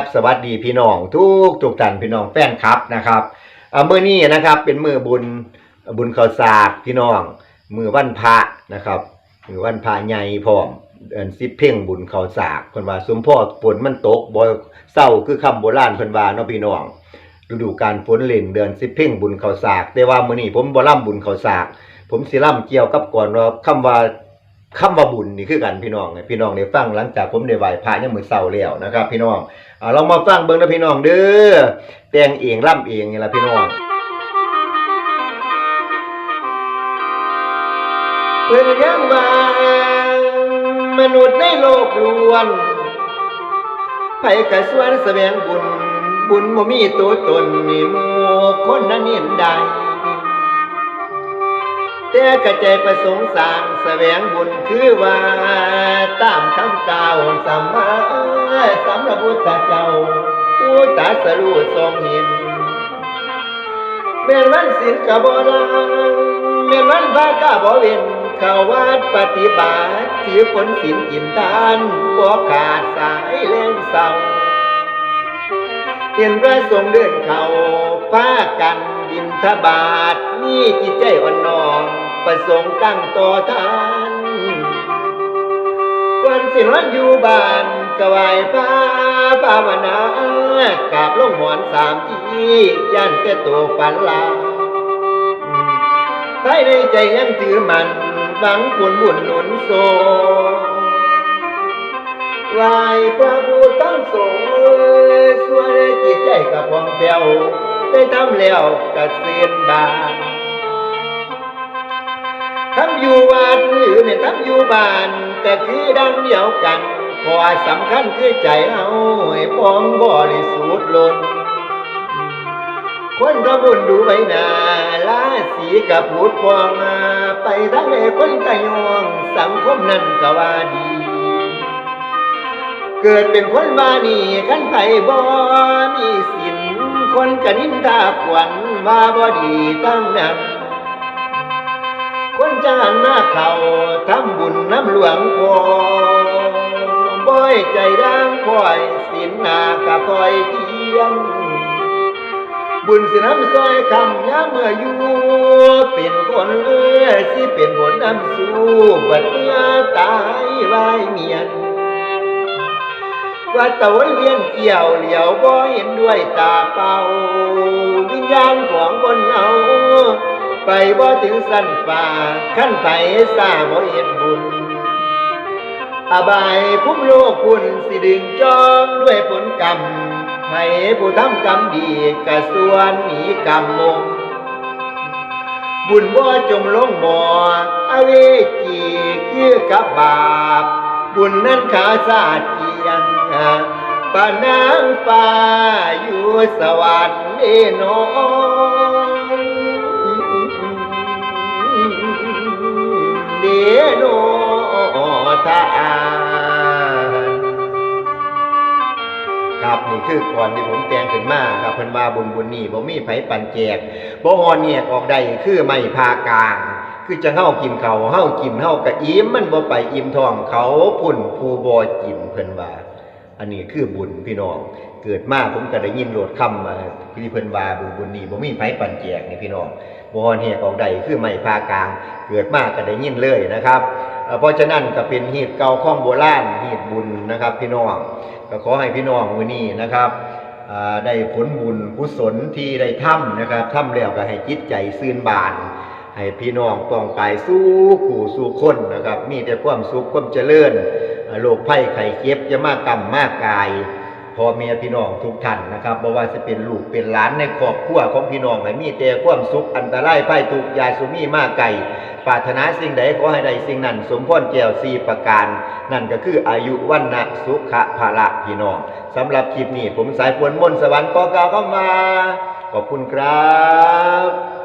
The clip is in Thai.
ับสวัสดีพี่น้องทุกทุกท่านพี่น้องแฟนคลับนะครับอ่ามื้อนี้นะครับเป็นมือบุญบุญข้าวสากพี่น้องมือวันพระนะครับมือวันพระใหญ่พร้อมเดือนสิเพ่งบุญข้าวสากเพิ่นว่าสมพ่อฝนมันตกบ่เศร้าคือคำโบราณเพิ่นว่าเนาะพี่น้องฤดูการฝนเล่นเดือนสิเพ่งบุญข้าวสากแต่ว่ามื้อนี้ผมบ่ล่ำบุญข้าวสาก ผมสิล่ำเกี่ยวกับก่อนว่าคำว่า คำว่าบุญนี่คือกันพี่น้องพี่น้องได้ฟังหลังจากผมได้ไหว้พระยามมื้อเช้าแล้วนะครับ พี่น้องเรามาฟังเบิ่งนะพี่น้องเด้อแต่งเองร่ำเองนี่ละพี่น้องเพิ่นยังว่ามนุษย์ในโลกล้วนไผกะสวนแสวงบุญ บุญบ่มีตัวตนนี่มู่คนนั้นเห็นได้ แต่กระใจประสงค์สร้างแสวงบุญคือว่าตามคำกล่าวสัมมาสัมพุทธเจ้าผู้ตรัสรู้ทรงเห็นเมื่อวันศีลกบ่ลาเมื่อวันพระกาบเว้นเข้าวัดปฏิบัติถือผลศีลกินทานบ่ขาดสายแรงเศร้า เห็นพระสงฆ์เดินเข้าพากันบินทบาทนี่จิตใจอ่อนน้อมประสงค์ตั้งต่อทานก่อนสินวันอยู่บ้านกไหวายพระภาวนากราบลงหมอนสามทีย่านแต่ตัวฝันลาภายในใจยังถือมันหวังผลบุญหนุนโซไหวพระังสงสวนจิตใจกับพองแผ้วได้ทำแล้วกเกษียณบาทำอยู่วัดหรือเนี่ยทำอยู่บ้านก็คือดังเดียวกันขอสำคัญคือใจเอาให้พองบริสุทธิ์ล้นคนก็บุญดูใบหน้าลาสีกับพูดพวงมาไปทั้งในคนกะยองสังคมนั้นก็ว่าดี เกิดเป็นคนมานี่ขันไผบ่มีสินคนกะนินทาขวัญว่าบ่ดีตั้งนั้นคนจานมาเขาทำบุญน้ำหลวงพอบ่อยใจร่างพ่อยสินหนากะคอยเทียนบุญสิน้ำซอยคำยาเมื่ออยู่เป็นคนเลือสิเป็นผลน้ำสู้บัดเมื่อตายไว้เมียน ว่าตะวันเวียนเกี่ยวเหลียวบ่เห็นด้วยตาเปล่าวิญญาณของคนเอาไปบ่ถึงสั้นฝ่าขั้นไปสาบ่เห็นบุญ อบายพุ่มโลกคุณสิดึงจองด้วยผลกรรมให้ผู้ทำกรรมดีกะส่วนหนีกรรมมงบุญบ่จมลงบ่ออเวจีคือกับบาป บุญนั้นขาสาดเก ยงปานางฟ้าอยู่สวรรค์เด้นเดโนทานครับนี่คือก่อนที่ผมแต่งขึ้นมาครับเพิ่นว่าบุญบุญนี่บ่มีไผปันแจกบ่ฮอนแยกออกได้คือไม่พากลาง คือจะเฮากินเขาวเฮากินเฮาก็อิ่มมันบ่ไปอิ่มท้องเขาพุ่นผู้บ่กินเพิ่นว่าอันนี้คือบุญพี่น้อง เกิดมาผมก็ได้ยินโลดคำมาที่เพิ่นว่าบุญบุญนี่บ่มีไผปันแจกนี่พี่น้องบ่ฮอนแยกออกได้คือไม่พากลาง เกิดมาก็ได้ยินเลยนะครับเอ่อเพราะฉะนั้นก็เป็นฮีตเก่าข้องโบราณฮีตบุญนะครับ พี่น้องก็ขอให้พี่น้องมื้อนี้นะครับได้ผลบุญกุศลที่ได้ทำนะครับทำแล้วก็ให้จิตใจซื่นบาน ให้พี่น้องปองกายสู้ขู่สู้คนนะครับ มีแต่ความสุขความเจริญโรคภัยไข้เจ็บจะมากรรมมากกายพ่อแม่พี่น้องทุกท่านนะครับบ่ว่าจะเป็นลูกเป็นหลานในครอบครัวของพี่น้องให้มีแต่ความสุขอันตรายภัยทุกยาสุมีมากไกลปรารถนาสิ่งใดขอให้ได้สิ่งนั้น สมพรแก้วสีประการ นั่นก็คืออายุวันนะสุขะภาละพี่น้องสำหรับคลิปนี้ผมสายพวนมนสวรรค์ขอกล่าวคำว่าขอบคุณครับ